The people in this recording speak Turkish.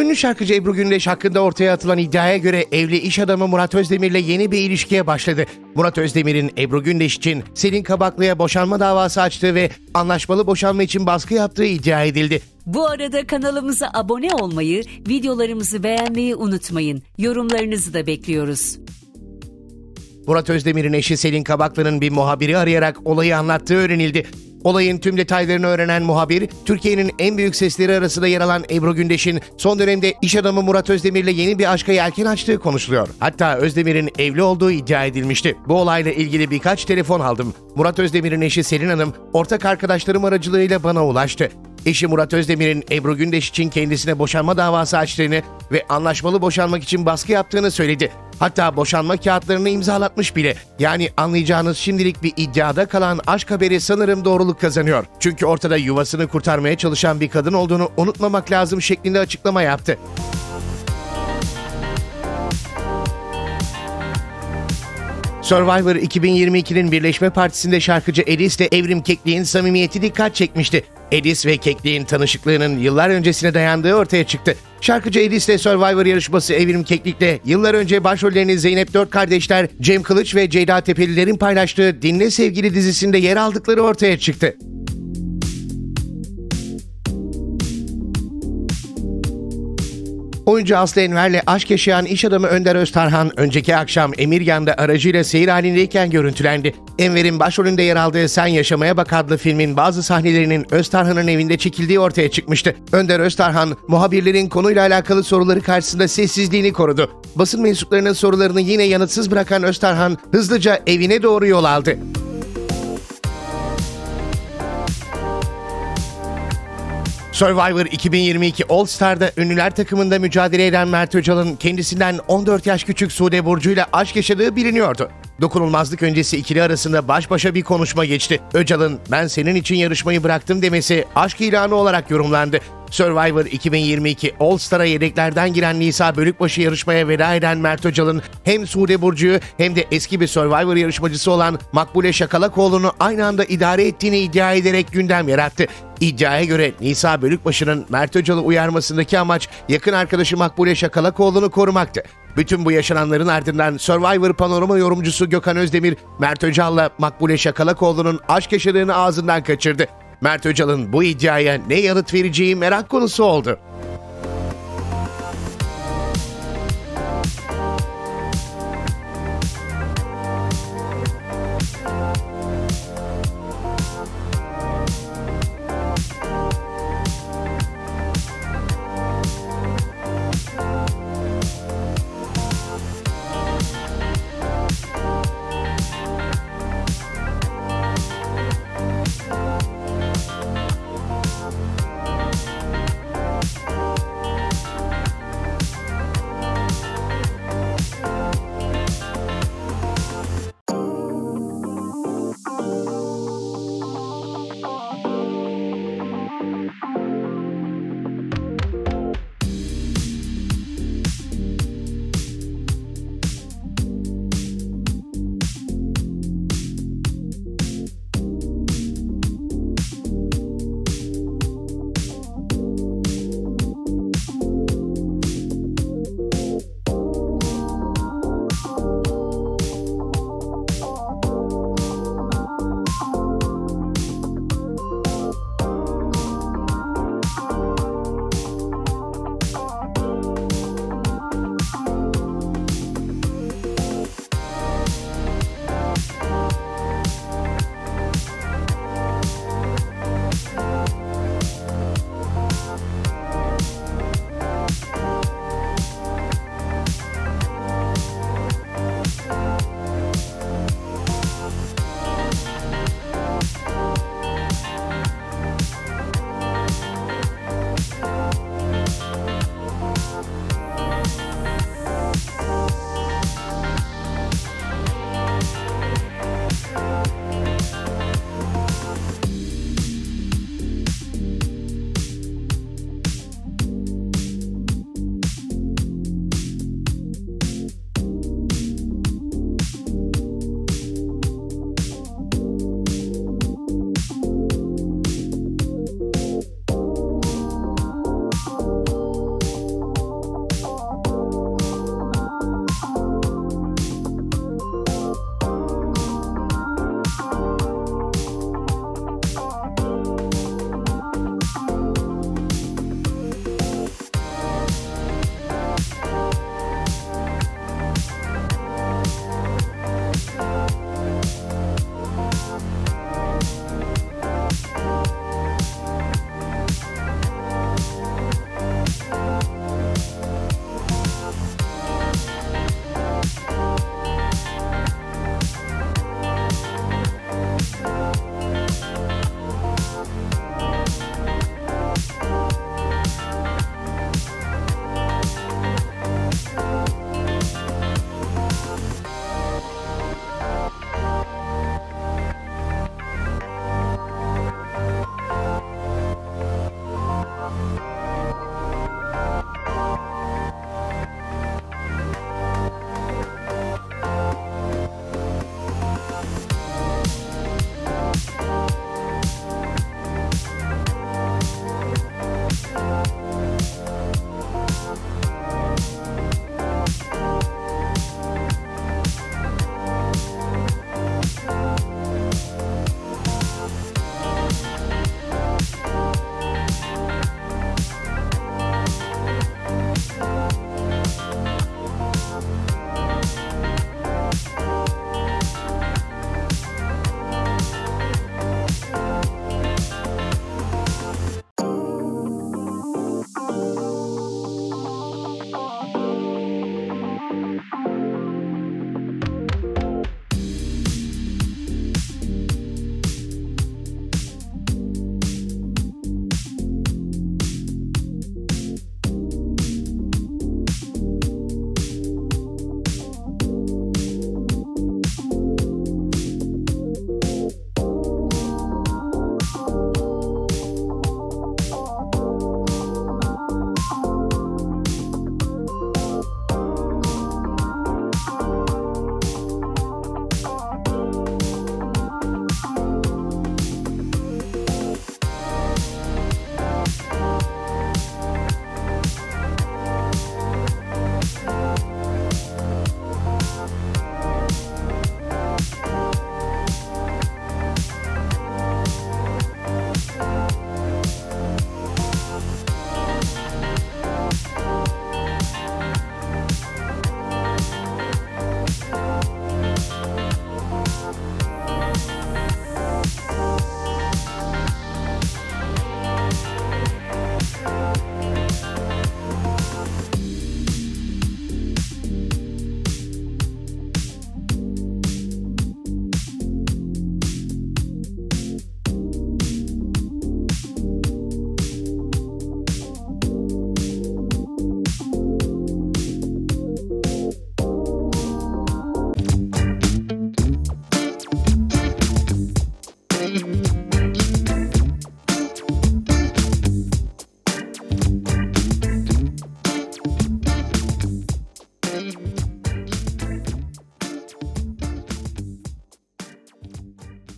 Ünlü şarkıcı Ebru Gündeş hakkında ortaya atılan iddiaya göre evli iş adamı Murat Özdemir'le yeni bir ilişkiye başladı. Murat Özdemir'in Ebru Gündeş için Selin Kabaklı'ya boşanma davası açtığı ve anlaşmalı boşanma için baskı yaptığı iddia edildi. Bu arada kanalımıza abone olmayı, videolarımızı beğenmeyi unutmayın. Yorumlarınızı da bekliyoruz. Murat Özdemir'in eşi Selin Kabaklı'nın bir muhabiri arayarak olayı anlattığı öğrenildi. Olayın tüm detaylarını öğrenen muhabir, Türkiye'nin en büyük sesleri arasında yer alan Ebru Gündeş'in son dönemde iş adamı Murat Özdemir'le yeni bir aşka yelken açtığı konuşuluyor. Hatta Özdemir'in evli olduğu iddia edilmişti. Bu olayla ilgili birkaç telefon aldım. Murat Özdemir'in eşi Selin Hanım, ortak arkadaşlarım aracılığıyla bana ulaştı. Eşi Murat Özdemir'in Ebru Gündeş için kendisine boşanma davası açtığını ve anlaşmalı boşanmak için baskı yaptığını söyledi. Hatta boşanma kağıtlarını imzalatmış bile. Yani anlayacağınız şimdilik bir iddiada kalan aşk haberi sanırım doğruluk kazanıyor. Çünkü ortada yuvasını kurtarmaya çalışan bir kadın olduğunu unutmamak lazım şeklinde açıklama yaptı. Survivor 2022'nin Birleşme Partisi'nde şarkıcı Edis ile Evrim Keklik'in samimiyeti dikkat çekmişti. Edis ve Keklik'in tanışıklığının yıllar öncesine dayandığı ortaya çıktı. Şarkıcı Edis ile Survivor yarışması Evrim Keklik'le yıllar önce başrollerini Zeynep Dört Kardeşler, Cem Kılıç ve Ceyda Tepelilerin paylaştığı Dinle Sevgili dizisinde yer aldıkları ortaya çıktı. Oyuncu Aslı Enver'le aşk yaşayan iş adamı Önder Öztarhan önceki akşam Emirgan'da aracıyla seyir halindeyken görüntülendi. Enver'in başrolünde yer aldığı Sen Yaşamaya Bak adlı filmin bazı sahnelerinin Öztarhan'ın evinde çekildiği ortaya çıkmıştı. Önder Öztarhan, muhabirlerin konuyla alakalı soruları karşısında sessizliğini korudu. Basın mensuplarının sorularını yine yanıtsız bırakan Öztarhan hızlıca evine doğru yol aldı. Survivor 2022 All Star'da ünlüler takımında mücadele eden Mert Öcal'ın kendisinden 14 yaş küçük Sude Burcu ile aşk yaşadığı biliniyordu. Dokunulmazlık öncesi ikili arasında baş başa bir konuşma geçti. Öcal'ın ben senin için yarışmayı bıraktım demesi aşk ilanı olarak yorumlandı. Survivor 2022 All Star'a yedeklerden giren Nisa Bölükbaşı yarışmaya veda eden Mert Öcal'ın hem Sude Burcu'yu hem de eski bir Survivor yarışmacısı olan Makbule Şakalakoğlu'nu aynı anda idare ettiğini iddia ederek gündem yarattı. İddiaya göre Nisa Bölükbaşı'nın Mert Öcal'ı uyarmasındaki amaç yakın arkadaşı Makbule Şakalakoğlu'nu korumaktı. Bütün bu yaşananların ardından Survivor panorama yorumcusu Gökhan Özdemir, Mert Öcal'la Makbule Şakalakoğlu'nun aşk yaşadığını ağzından kaçırdı. Mert Öcal'ın bu iddiaya ne yanıt vereceği merak konusu oldu.